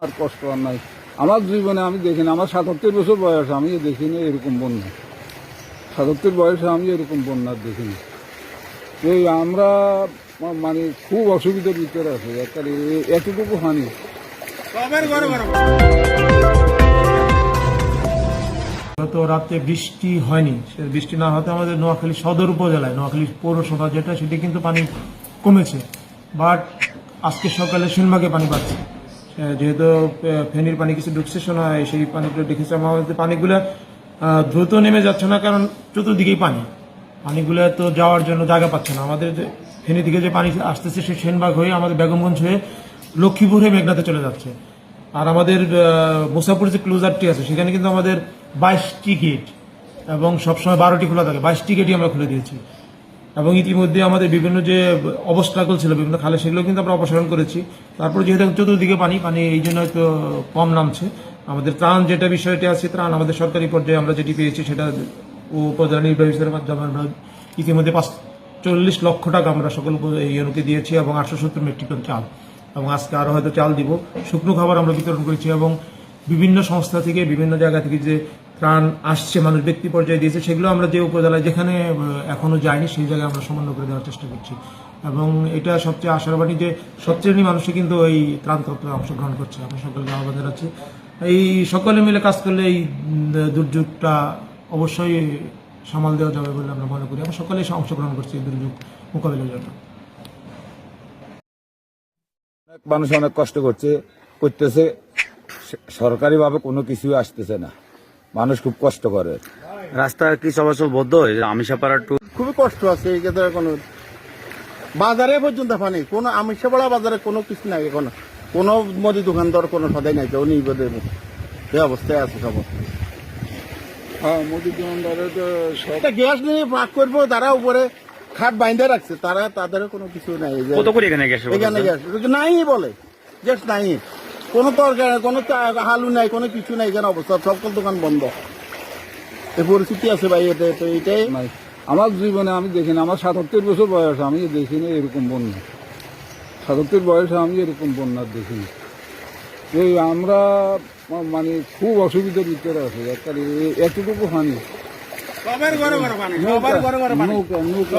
আর কষ্ট আর নাই। আমার জীবনে আমি দেখিনি আমার সাতাত্তর বছর বয়স আমি দেখিনি এরকম বন্যা। সাতাত্তর বয়সে আমি এরকম বন্যার দেখিনি। এই আমরা মানে খুব অসুবিধার ভিতরে আছি। একেবারে এ- এতটুকু হানি। গত রাতে বৃষ্টি হয়নি। সে বৃষ্টি না হতে আমাদের নোয়াখালী সদর উপজেলায় নোয়াখালী পৌরসভা যেটা সেটি কিন্তু পানি কমেছে। বাট আজকে সকালে সিনমাকে পানি পাচ্ছে। যেহেতু ফেনীর পানি কিছু ঢুকছে শোনা হয়, সেই পানিগুলো দেখেছে আমাদের পানিগুলো দ্রুত নেমে যাচ্ছে না কারণ চতুর্দিকেই পানি। পানিগুলো তো যাওয়ার জন্য জায়গা পাচ্ছে না। আমাদের ফেনী থেকে যে পানি আসতেছে সেই সেনবাগ হয়ে আমাদের বেগমগঞ্জ হয়ে লক্ষ্মীপুর হয়ে মেঘনাতে চলে যাচ্ছে। আর আমাদের আহ, মুসাফর যে ক্লোজারটি আছে সেখানে কিন্তু আমাদের বাইশটি গেট এবং সবসময় বারোটি খোলা থাকে। বাইশটি গেটই আমরা খুলে দিয়েছি। এবং ইতিমধ্যে আমাদের বিভিন্ন যে অবস্ট্রাগল ছিল, বিভিন্ন খালে, সেগুলো কিন্তু আমরা অপসারণ করেছি। তারপর যেহেতু চতুর্দিকে পানি পানি এই জন্য হয়তো কম নামছে। আমাদের ত্রাণ যেটা বিষয়টি আছে, ত্রাণ আমাদের সরকারি পর্যায়ে আমরা যেটি পেয়েছি, সেটা উপজেলা নির্বাহী মাধ্যমে আমরা ইতিমধ্যে পাঁচ চল্লিশ লক্ষ টাকা আমরা সকল ইউনিটকে দিয়েছি এবং আটশো সত্তর মেট্রিক টন চাল। এবং আজকে আরও হয়তো চাল দিব। শুকনো খাবার আমরা বিতরণ করেছি এবং বিভিন্ন সংস্থা থেকে, বিভিন্ন জায়গা থেকে যে ত্রাণ আসছে মানুষ ব্যক্তি পর্যায়ে দিয়েছে সেগুলো আমরা যে উপজেলায় যেখানে আহ, এখনও যায়নি সেই জায়গায় আমরা সমন্বয় করে দেওয়ার চেষ্টা করছি। এবং এটা সবচেয়ে আশার বাণী যে সব শ্রেণির মানুষই কিন্তু এই ত্রাণ তত্ত্বে অংশগ্রহণ করছে। আমরা সকলকে আহ্বান জানাচ্ছি এই সকলে মিলে কাজ করলে এই দুর্যোগটা অবশ্যই সামাল দেওয়া যাবে বলে আমরা মনে করি। আমরা সকলেই অংশগ্রহণ করছি এই দুর্যোগ মোকাবিলার জন্য। মানুষ অনেক কষ্ট করছে করতেছে সরকারিভাবে কোনো কিছু আসতেছে না। মানুষ খুব কষ্ট করে। রাস্তা কি চলাচল বদ্ধ? আমিষাপাড়া টু খুবই কষ্ট আছে এই ক্ষেত্রে কোনো বাজারে পর্যন্ত পানি কোনো আমিষাপাড়া বাজারে কোনো কিছু নাই এখন। কোনো মুদি দোকানদার কোনো সদাই নাই কেউ নিবেদের এই অবস্থায় আছে সব। হ্যাঁ মোদী দোকানদারে তো সব গ্যাস নিয়ে ভাগ করব তারা উপরে খাট বাইন্ধে রাখছে তারা তাদের কোনো কিছু নাই কত করে এখানে গ্যাসের এখানে গ্যাস নাই বলে গ্যাস নাই। কোনো তরকারি কোনো আলু নাই কোনো কিছু নাই এখানে অবস্থা। সকল দোকান বন্ধ। এই পরিস্থিতি আছে ভাই এটা তো এটাই নাই। আমার জীবনে আমি দেখিনি আমার সাতাত্তর বছর বয়স আমি দেখিনি এরকম বন্যা। সাতাত্তর বয়সে আমি এরকম বন্যা দেখিনি। এই আমরা মানে খুব অসুবিধার ভিতরে আছি। একেবারে এ- এতটুকু পানি। নৌকা নৌকা